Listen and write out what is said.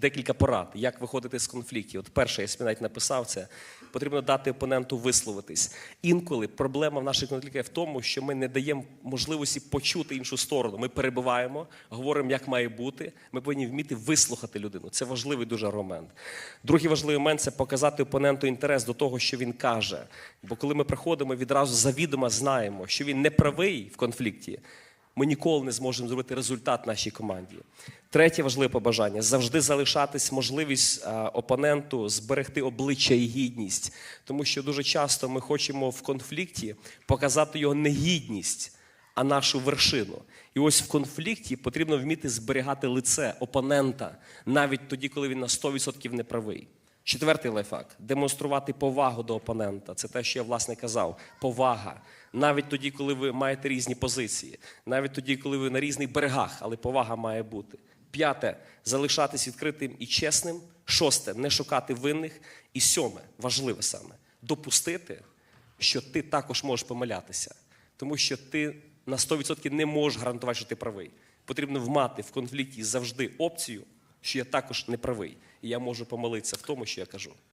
декілька порад, як виходити з конфліктів. От перше, я навіть написав це. Потрібно дати опоненту висловитись. Інколи проблема в наших конфліктах в тому, що ми не даємо можливості почути іншу сторону. Ми перебиваємо, говоримо, як має бути. Ми повинні вміти вислухати людину. Це важливий дуже аргумент. Другий важливий момент це показати опоненту інтерес до того, що він каже. Бо коли ми приходимо, відразу завідомо знаємо, що він не правий в конфлікті. Ми ніколи не зможемо зробити результат нашій команді. Третє важливе побажання завжди залишатись можливість а, опоненту зберегти обличчя і гідність, тому що дуже часто ми хочемо в конфлікті показати його не гідність, а нашу вершину. І ось в конфлікті потрібно вміти зберігати лице опонента навіть тоді, коли він на 100% не правий. Четвертий лайфхак демонструвати повагу до опонента. Це те, що я власне казав. Повага. Навіть тоді, коли ви маєте різні позиції, навіть тоді, коли ви на різних берегах, але повага має бути. П'яте залишатись відкритим і чесним. Шосте не шукати винних. І сьоме, важливе саме, допустити, що ти також можеш помилятися, тому що ти на 100% не можеш гарантувати, що ти правий. Потрібно вмати в конфлікті завжди опцію, що я також не правий, і я можу помилитися в тому, що я кажу.